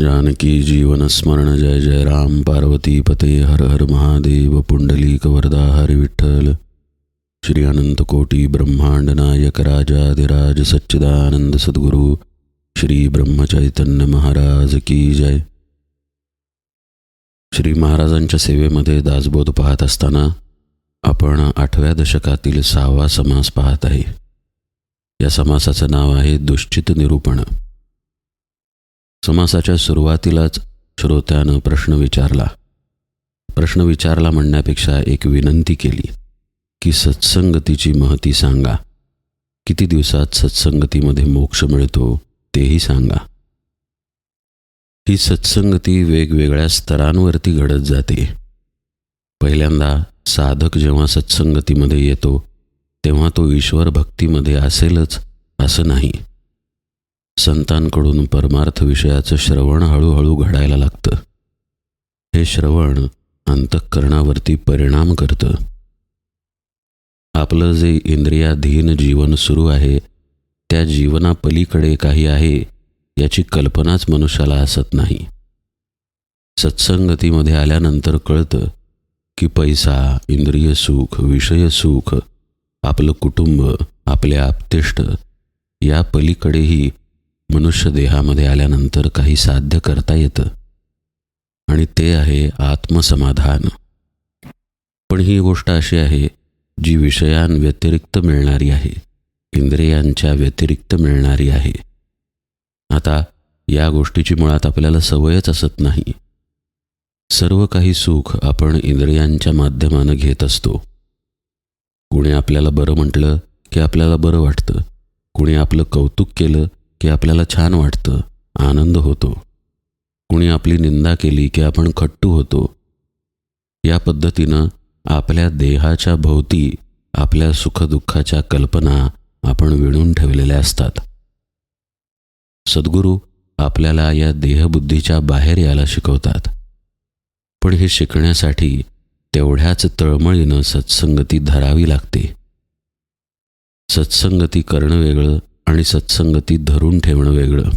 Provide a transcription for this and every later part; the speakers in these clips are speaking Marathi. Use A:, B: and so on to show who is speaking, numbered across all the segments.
A: जानकी जीवन स्मरण जय जय राम। पार्वती पते हर हर महादेव। पुंडलीक वरदा हरि विठ्ठल। श्री अनंत कोटी ब्रह्मांड नायक राजाधिराज सच्चिदानंद सद्गुरू। श्री ब्रह्मचैतन्य महाराज की जय। श्री महाराजांच्या सेवेमध्ये दासबोध पाहत असताना आपण आठव्या दशकातील सहावा समास पाहत आहे. या समासाचं नाव आहे दुश्चित निरूपण. समासाच्या सुरुवातीलाच श्रोत्यानं प्रश्न विचारला. प्रश्न विचारला म्हणण्यापेक्षा एक विनंती केली की सत्संगतीची महती सांगा. किती दिवसात सत्संगतीमध्ये मोक्ष मिळतो तेही सांगा. ही सत्संगती वेगवेगळ्या स्तरांवरती घडत जाते. पहिल्यांदा साधक जेव्हा सत्संगतीमध्ये येतो तेव्हा तो ईश्वर भक्तीमध्ये असेलच असं नाही. संतांकडून परमार्थ विषयाचं श्रवण हळूहळू घडायला लागतं. हे श्रवण अंतःकरणावरती परिणाम करतं. आपलं जे इंद्रियाधीन जीवन सुरू आहे त्या जीवनापलीकडे काही आहे याची कल्पनाच मनुष्याला असत नाही. सत्संगतीमध्ये आल्यानंतर कळतं की पैसा इंद्रिय सुख विषय सुख आपलं कुटुंब आपले आपतिष्ट या पलीकडेही मनुष्य देहामध्ये आल्यानंतर काही साध्य करता येतं. आणि ते आहे आत्मसमाधान. पण ही गोष्ट अशी आहे जी विषयांव्यतिरिक्त मिळणारी आहे इंद्रियांच्या व्यतिरिक्त मिळणारी आहे. आता या गोष्टीची मुळात आपल्याला सवयच असत नाही. सर्व काही सुख आपण इंद्रियांच्या माध्यमानं घेत असतो. कुणी आपल्याला बरं म्हटलं की आपल्याला बरं वाटतं. कुणी आपलं कौतुक केलं की आपल्याला छान वाटतं आनंद होतो. कुणी आपली निंदा केली की आपण खट्टू होतो. या पद्धतीनं आपल्या देहाच्या भोवती आपल्या सुखदुःखाच्या कल्पना आपण विणून ठेवलेल्या असतात. सद्गुरू आपल्याला या देहबुद्धीच्या बाहेर यायला शिकवतात. पण हे शिकण्यासाठी तेवढ्याच तळमळीनं सत्संगती धरावी लागते. सत्संगती करणं वेगळं आणि सत्संगती धरून ठेवणं वेगळं.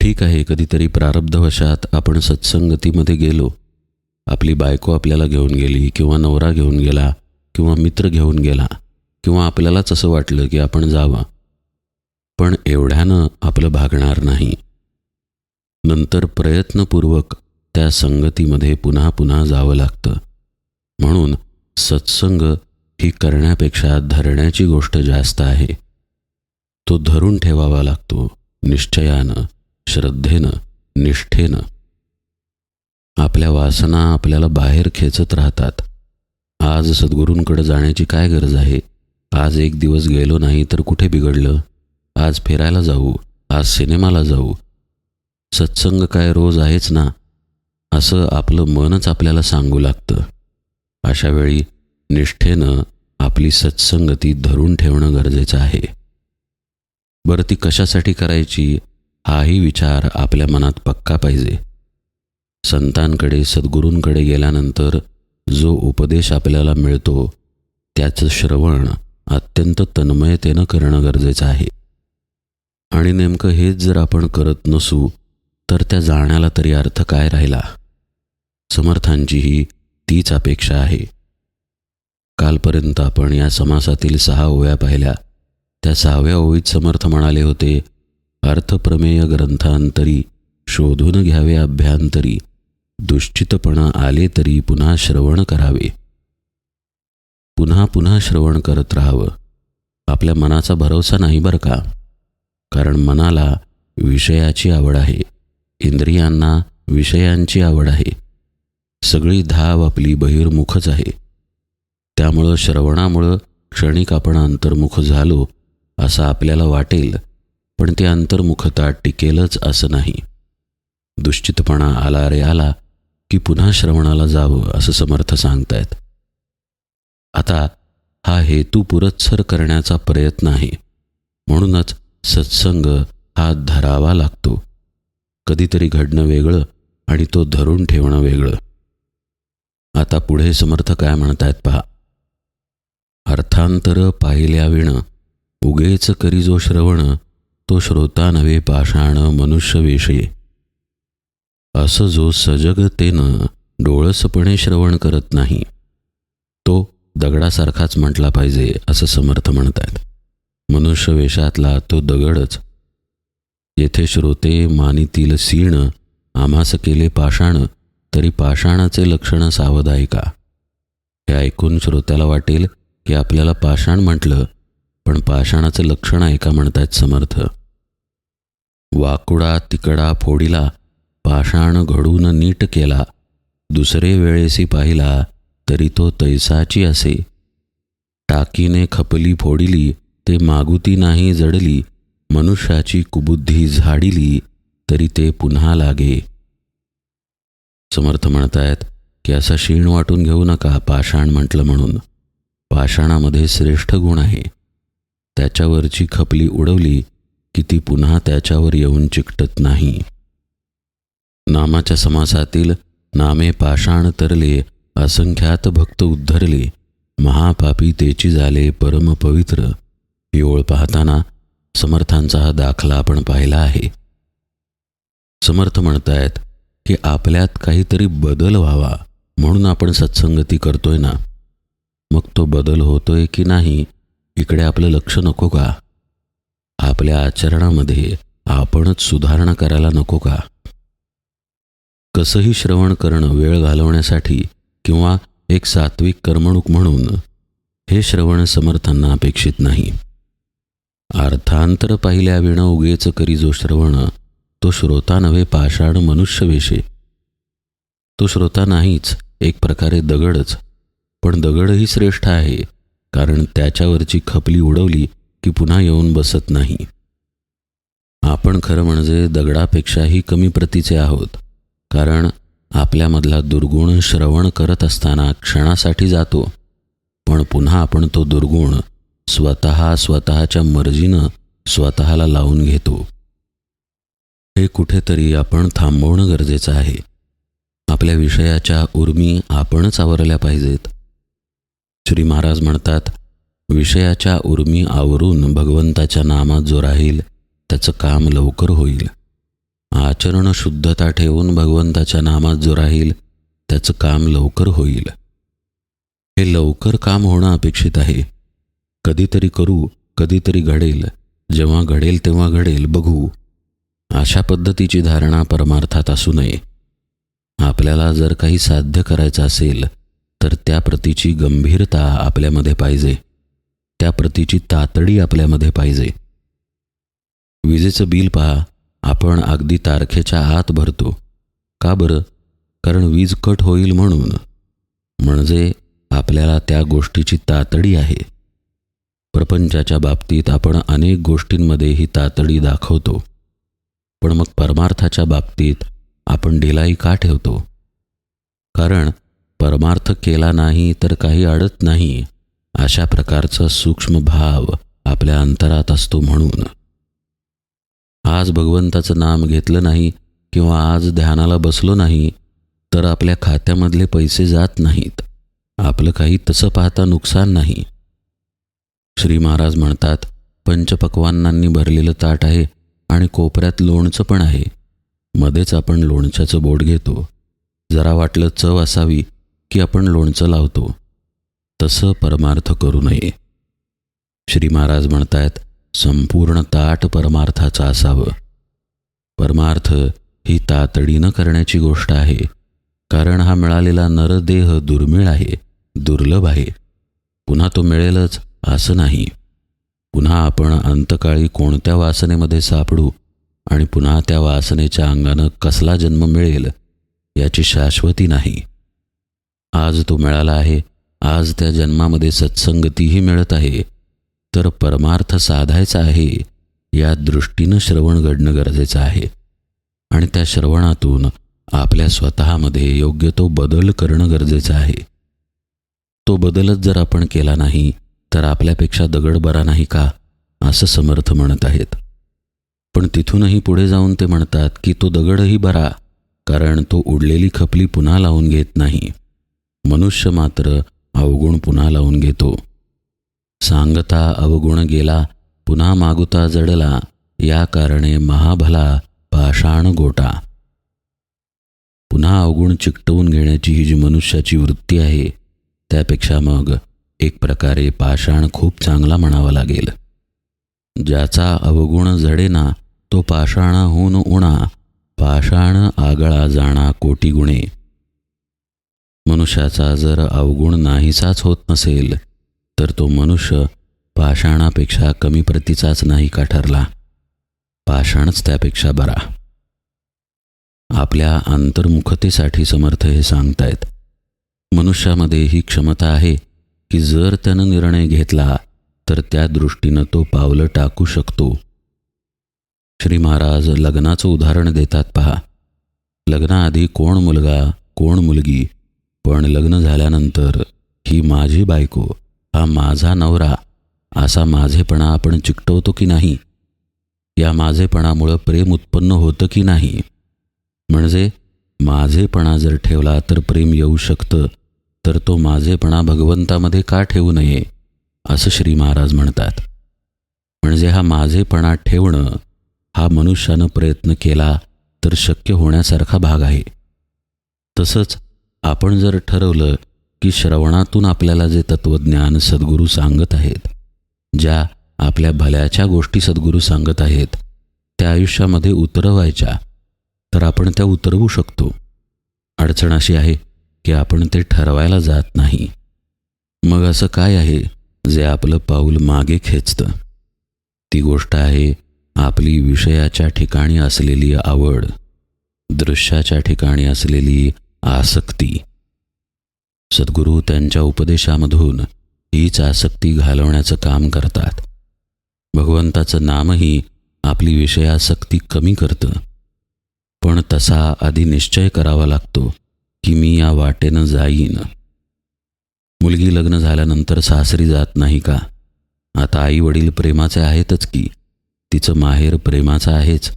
A: ठीक आहे कधीतरी प्रारब्धवशात आपण सत्संगतीमध्ये गेलो. आपली बायको आपल्याला घेऊन गेली किंवा नवरा घेऊन गेला किंवा मित्र घेऊन गेला किंवा आपल्यालाच असं वाटलं की आपण जावं. पण एवढ्यानं आपलं भागणार नाही. नंतर प्रयत्नपूर्वक त्या संगतीमध्ये पुन्हा पुन्हा जावं लागतं. म्हणून सत्संग ही करण्यापेक्षा धरण्याची गोष्ट जास्त आहे. तो धरून ठेवावा लागतो निश्चयानं श्रद्धेनं निष्ठेनं. आपल्या वासना आपल्याला बाहेर खेचत राहतात. आज सद्गुरूंकडे जाण्याची काय गरज आहे? आज एक दिवस गेलो नाही तर कुठे बिघडलं? आज फिरायला जाऊ आज सिनेमाला जाऊ. सत्संग काय रोज आहेच ना? असं आपलं मनच आपल्याला सांगू लागतं. अशा वेळी निष्ठेनं आपली सत्संगती धरून ठेवणं गरजेचं आहे. बरं ती कशासाठी करायची हाही विचार आपल्या मनात पक्का पाहिजे. संतांकडे सद्गुरूंकडे गेल्यानंतर जो उपदेश आपल्याला मिळतो त्याचं श्रवण अत्यंत तन्मयतेनं करणं गरजेचं आहे. आणि नेमकं हेच जर आपण करत नसू तर त्या जाण्याला तरी अर्थ काय राहिला? समर्थांचीही तीच अपेक्षा आहे. कालपर्यंत आपण या समासातील सहा ओव्या पाहिल्या. त्या सहाव्या ओळीत समर्थ म्हणाले होते अर्थप्रमेय ग्रंथांतरी शोधून घ्यावे अभ्यांतरी दुश्चितपणा आले तरी पुन्हा श्रवण करावे. पुन्हा पुन्हा श्रवण करत राहावं. आपल्या मनाचा भरोसा नाही बरं का? कारण मनाला विषयाची आवड आहे इंद्रियांना विषयांची आवड आहे. सगळी धाव आपली बहिर्मुखच आहे. त्यामुळं श्रवणामुळं क्षणिक आपण अंतर्मुख झालो असं आपल्याला वाटेल पण ते अंतर्मुखता टिकेलच असं नाही. दुश्चितपणा आला रे आला की पुन्हा श्रवणाला जावं असं समर्थ सांगतायत. आता हा हेतू पुरत्सर करण्याचा प्रयत्न आहे. म्हणूनच सत्संग हा धरावा लागतो. कधीतरी घडणं वेगळं आणि तो धरून ठेवणं वेगळं. आता पुढे समर्थ काय म्हणतायत पहा. अर्थांतर पाहिल्या विणं उगेच करी जो श्रवण तो श्रोता नव्हे पाषाण मनुष्य वेशये असं जो सजगतेनं डोळसपणे श्रवण करत नाही तो दगडासारखाच म्हटला पाहिजे असं समर्थ म्हणतात मनुष्य वेशातला तो दगडच. येथे श्रोते मानितील सीण आम्हास केले पाषाण तरी पाषाणाचे लक्षण सावध आहे का हे ऐकून श्रोत्याला वाटेल की आपल्याला पाषाण म्हटलं पण पाषाणाचं लक्षण आहे का म्हणतायत समर्थ. वाकुडा तिकडा फोडीला पाषाण घडून नीट केला. दुसरे वेळेसी पाहिला तरी तो तैसाची असे. टाकीने खपली फोडिली ते मागुती नाही जडली. मनुष्याची कुबुद्धी झाडिली तरी ते पुन्हा लागे. समर्थ म्हणतायत की असा शीण वाटून घेऊ नका पाषाण म्हटलं म्हणून. पाषाणामध्ये श्रेष्ठ गुण आहे. त्याच्यावरची खपली उडवली की ती पुन्हा त्याच्यावर येऊन चिकटत नाही. नामाच्या समासातील नामे पाषाण तरले असंख्यात भक्त उद्धरले महापापी तेची झाले परमपवित्र ही ओळ पाहताना समर्थांचा हा दाखला आपण पाहिला आहे. समर्थ म्हणतायत की आपल्यात काहीतरी बदल व्हावा म्हणून आपण सत्संगती करतोय ना? मग तो बदल होतोय की नाही इकडे आपलं लक्ष नको का? आपल्या आचरणामध्ये आपणच सुधारणा करायला नको का? कसंही श्रवण करणं वेळ घालवण्यासाठी किंवा एक सात्विक करमणूक म्हणून हे श्रवण समर्थांना अपेक्षित नाही. अर्थांतर पाहिल्या विण उगेच करी जो श्रवण तो श्रोता नव्हे पाषाण मनुष्य वेशे तो श्रोता नाहीच एक प्रकारे दगडच पण दगडही श्रेष्ठ आहे. कारण त्याच्यावरची खपली उडवली की पुन्हा येऊन बसत नाही. आपण खरं म्हणजे दगडापेक्षाही कमी प्रतीचे आहोत कारण आपल्यामधला दुर्गुण श्रवण करत असताना क्षणासाठी जातो पण पुन्हा आपण तो दुर्गुण स्वतः स्वतःच्या मर्जीनं स्वतःला लावून घेतो. हे कुठेतरी आपण थांबवणं गरजेचं आहे. आपल्या विषयाच्या उर्मी आपणच आवरल्या पाहिजेत. श्री महाराज म्हणतात विषयाच्या उर्मी आवरून भगवंताच्या नामात जो राहील त्याचं काम लवकर होईल. आचरण शुद्धता ठेवून भगवंताच्या नामात जो राहील त्याचं काम लवकर होईल. हे लवकर काम होणं अपेक्षित आहे. कधीतरी करू कधीतरी घडेल. जेव्हा घडेल तेव्हा घडेल बघू. अशा पद्धतीची धारणा परमार्थात असू नये. आपल्याला जर काही साध्य करायचं असेल तर त्या प्रतीची गंभीरता आपल्यामध्ये पाहिजे. त्या प्रतीची तातडी आपल्यामध्ये पाहिजे. विजेचं बिल पहा आपण अगदी तारखेच्या आत भरतो. का बरं? कारण वीज कट होईल म्हणून. म्हणजे आपल्याला त्या गोष्टीची तातडी आहे. प्रपंचाच्या बाबतीत आपण अनेक गोष्टींमध्ये ही तातडी दाखवतो. पण मग परमार्थाच्या बाबतीत आपण ढिलाई का ठेवतो? कारण परमार्थ केला नाही तर काही अडत नाही अशा प्रकारचा सूक्ष्म भाव आपल्या अंतरात असतो म्हणून. आज भगवंताचं नाम घेतलं नाही किंवा आज ध्यानाला बसलो नाही तर आपल्या खात्यामधले पैसे जात नाहीत. आपलं काही तसं पाहता नुकसान नाही. श्री महाराज म्हणतात पंचपक्वांनांनी भरलेलं ताट आहे आणि कोपऱ्यात लोणचं पण आहे. मध्येच आपण लोणच्याचं बोट घेतो. जरा वाटलं चव असावी की आपण लोणचं लावतो तसं परमार्थ करू नये. श्री महाराज म्हणतायत संपूर्ण ताट परमार्थाचा असावं. परमार्थ ही तातडीनं करण्याची गोष्ट आहे कारण हा मिळालेला नरदेह दुर्मिळ आहे दुर्लभ आहे. पुन्हा तो मिळेलच असं नाही. पुन्हा आपण अंतकाळी कोणत्या वासनेमध्ये सापडू आणि पुन्हा त्या वासनेच्या अंगानं कसला जन्म मिळेल याची शाश्वती नाही. आज तो मिळाला आहे. आज त्या जन्मामध्ये सत्संगतीही मिळत आहे. तर परमार्थ साधायचा आहे. या दृष्टीनं श्रवण घडणं गरजेचं आहे. आणि त्या श्रवणातून आपल्या स्वतःमध्ये योग्य तो बदल करणं गरजेचं आहे. तो बदलच जर आपण केला नाही तर आपल्यापेक्षा दगड बरा नाही का? असं समर्थ म्हणत आहेत. पण तिथूनही पुढे जाऊन ते म्हणतात की तो दगडही बरा कारण तो उडलेली खपली पुन्हा लावून घेत नाही. मनुष्य मात्र अवगुण पुन्हा लावून घेतो. सांगता अवगुण गेला पुन्हा मागुता जडला या कारणे महाभला पाषाण गोटा. पुन्हा अवगुण चिकटवून घेण्याची ही जी मनुष्याची वृत्ती आहे त्यापेक्षा मग एक प्रकारे पाषाण खूप चांगला म्हणावा लागेल. ज्याचा अवगुण जडेना तो पाषाणाहून उणा पाषाण आगळा जाणा कोटी गुणे. मनुष्याचा जर अवगुण नाहीसाच होत नसेल तर तो मनुष्य पाषाणापेक्षा कमी प्रतीचाच नाही का ठरला? पाषाणच त्यापेक्षा बरा. आपल्या अंतर्मुखतेसाठी समर्थ हे सांगतायत. मनुष्यामध्ये ही क्षमता आहे की जर त्यानं निर्णय घेतला तर त्या दृष्टीनं तो पावलं टाकू शकतो. श्री महाराज लग्नाचं उदाहरण देतात पहा. लग्नाआधी कोण मुलगा कोण मुलगी पण लग्न झाल्यानंतर ही माझी बायको हा माझा नवरा असा माझेपणा आपण चिकटवतो की नाही? या माझेपणामुळं प्रेम उत्पन्न होतं की नाही? म्हणजे माझेपणा जर ठेवला तर प्रेम येऊ शकतं तर तो माझेपणा भगवंतामध्ये का ठेवू नये असं श्री महाराज म्हणतात. म्हणजे हा माझेपणा ठेवणं हा मनुष्यानं प्रयत्न केला तर शक्य होण्यासारखा भाग आहे. तसंच आपण जर ठरवलं की श्रवणातून आपल्याला जे तत्त्वज्ञान सद्गुरू सांगत आहेत ज्या आपल्या भल्याच्या गोष्टी सद्गुरू सांगत आहेत त्या आयुष्यामध्ये उतरवायच्या तर आपण त्या उतरवू शकतो. अडचण अशी आहे की आपण ते ठरवायला जात नाही. मग असं काय आहे जे आपलं पाऊल मागे खेचतं? ती गोष्ट आहे आपली विषयाच्या ठिकाणी असलेली आवड दृश्याच्या ठिकाणी असलेली आसक्ती. सद्गुरू त्यांच्या उपदेशामधून हीच आसक्ती घालवण्याचं काम करतात. भगवंताचं नामही आपली विषयासक्ती कमी करतं. पण तसा आधी निश्चय करावा लागतो की मी या वाटेनं जाईन. मुलगी लग्न झाल्यानंतर सासरी जात नाही का? आता आई वडील प्रेमाचे आहेतच की तिचं माहेर प्रेमाचं आहेच.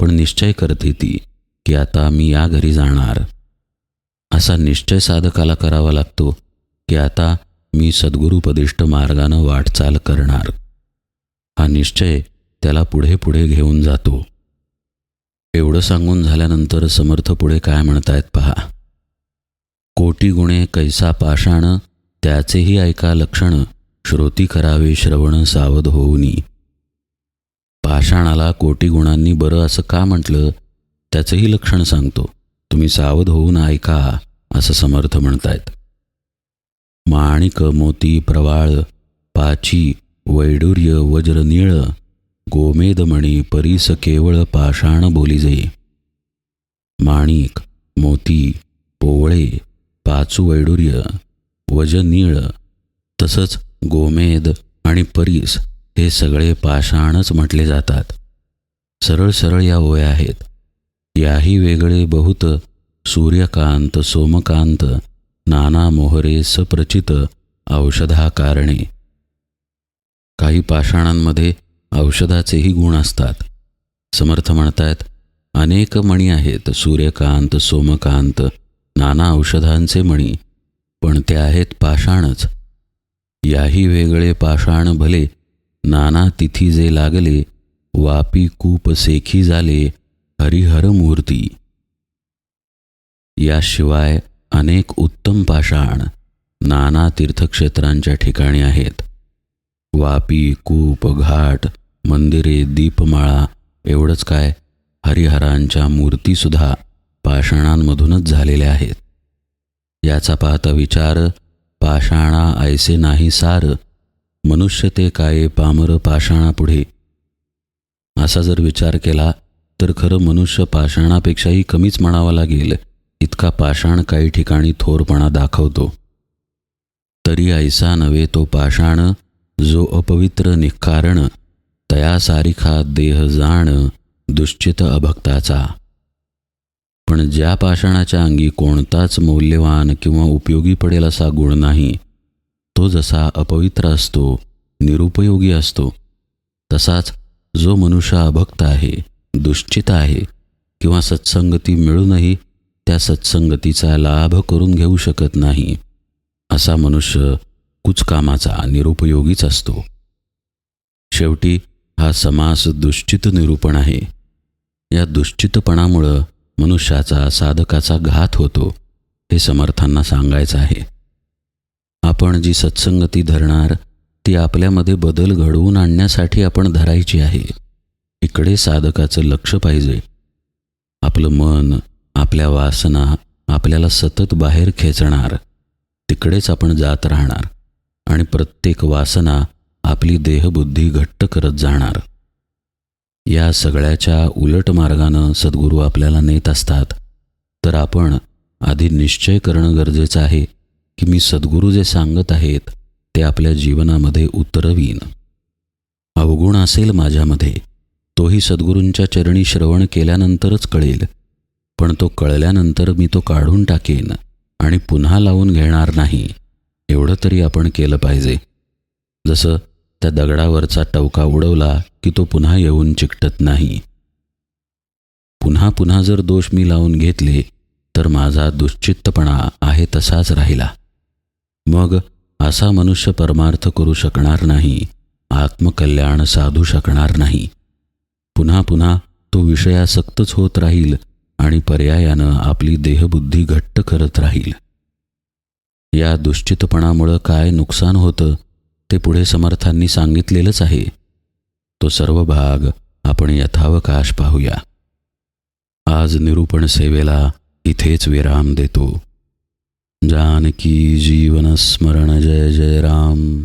A: पण निश्चय करते ती की आता मी या घरी जाणार. असा निश्चय साधकाला करावा लागतो की आता मी सद्गुरुपदिष्ट मार्गानं वाटचाल करणार. हा निश्चय त्याला पुढे पुढे घेऊन जातो. एवढं सांगून झाल्यानंतर समर्थ पुढे काय म्हणतायत पहा. कोटी गुणे कैसा पाषाण त्याचेही ऐका लक्षण श्रोती करावे श्रवण सावध होऊनी. पाषाणाला कोटी गुणांनी बरं असं का म्हटलं त्याचंही लक्षण सांगतो. तुम्ही सावध होऊन ऐका असं समर्थ म्हणतायत. माणिक मोती प्रवाळ पाची वैडूर्य वज्र निळ गोमेदमणी परीस केवळ पाषाण बोलिजे माणिक मोती पोवळे पाचू वैडूर्य वज निळ तसंच गोमेद आणि परीस हे सगळे पाषाणच म्हटले जातात. सरळ सरळ या ओया आहेत. याही वेगळे बहुत सूर्यकांत सोमकांत नाना मोहरे सप्रचित औषधाकारणे. काही पाषाणांमध्ये औषधाचेही गुण असतात. समर्थ म्हणतायत अनेक मणी आहेत सूर्यकांत सोमकांत नाना औषधांचे मणी पण ते आहेत पाषाणच. याही वेगळे पाषाण भले नाना तिथी जे लागले वापी कूप सेखी झाले हरिहर मूर्ती याशिवाय अनेक उत्तम पाषाण नाना तीर्थक्षेत्रांच्या ठिकाणी आहेत. वापी कूप घाट मंदिरे दीपमाळा एवढंच काय हरिहरांच्या मूर्तीसुद्धा पाषाणांमधूनच झालेल्या आहेत. याचा पाहता विचार पाषाणा ऐसे नाही सार मनुष्य ते काय पामर पाषाणापुढे? असा जर विचार केला तर खरं मनुष्य पाषाणापेक्षाही कमीच म्हणावा लागेल. इतका पाषाण काही ठिकाणी थोरपणा दाखवतो. तरी ऐसा नव्हे तो पाषाण जो अपवित्र निःकारण तया सारिखा देह जाण दुश्चित अभक्ताचा. पण ज्या पाषाणाच्या अंगी कोणताच मौल्यवान किंवा उपयोगी पडेल असा गुण नाही तो जसा अपवित्र असतो निरुपयोगी असतो तसाच जो मनुष्य अभक्त आहे दुश्चित आहे किंवा सत्संगती मिळूनही त्या सत्संगतीचा लाभ करून घेऊ शकत नाही. असा मनुष्य कुचकामाचा निरुपयोगीच असतो. शेवटी हा समास दुश्चित निरूपण आहे. या दुश्चितपणामुळं मनुष्याचा साधकाचा घात होतो हे समर्थांना सांगायचं आहे. आपण जी सत्संगती धरणार ती आपल्यामध्ये बदल घडवून आणण्यासाठी आपण धरायची आहे. इकडे साधकाचं लक्ष पाहिजे. आपलं मन आपल्या वासना आपल्याला सतत बाहेर खेचणार. तिकडेच आपण जात राहणार. आणि प्रत्येक वासना आपली देहबुद्धी घट्ट करत जाणार. या सगळ्याच्या उलट मार्गानं सद्गुरू आपल्याला नेत असतात. तर आपण आधी निश्चय करणं गरजेचं आहे की मी सद्गुरू जे सांगत आहेत ते आपल्या जीवनामध्ये उतरवीन. अवगुण असेल माझ्यामध्ये तोही सद्गुरूंच्या चरणी श्रवण केल्यानंतरच कळेल. पण तो कळल्यानंतर मी तो काढून टाकेन आणि पुन्हा लावून घेणार नाही. एवढं तरी आपण केलं पाहिजे. जसं त्या दगडावरचा टवका उडवला की तो पुन्हा येऊन चिकटत नाही. पुन्हा पुन्हा जर दोष मी लावून घेतले तर माझा दुश्चित्तपणा आहे तसाच राहिला. मग असा मनुष्य परमार्थ करू शकणार नाही आत्मकल्याण साधू शकणार नाही. पुन्हा पुन्हा तो विषयासक्तच होत राहील आणि पर्यायानं आपली देहबुद्धी घट्ट करत राहील. या दुश्चितपणामुळं काय नुकसान होतं ते पुढे समर्थांनी सांगितलेलंच आहे. तो सर्व भाग आपण यथावकाश पाहूया. आज निरूपण सेवेला इथेच विराम देतो. जानकी जीवन स्मरण जय जय राम.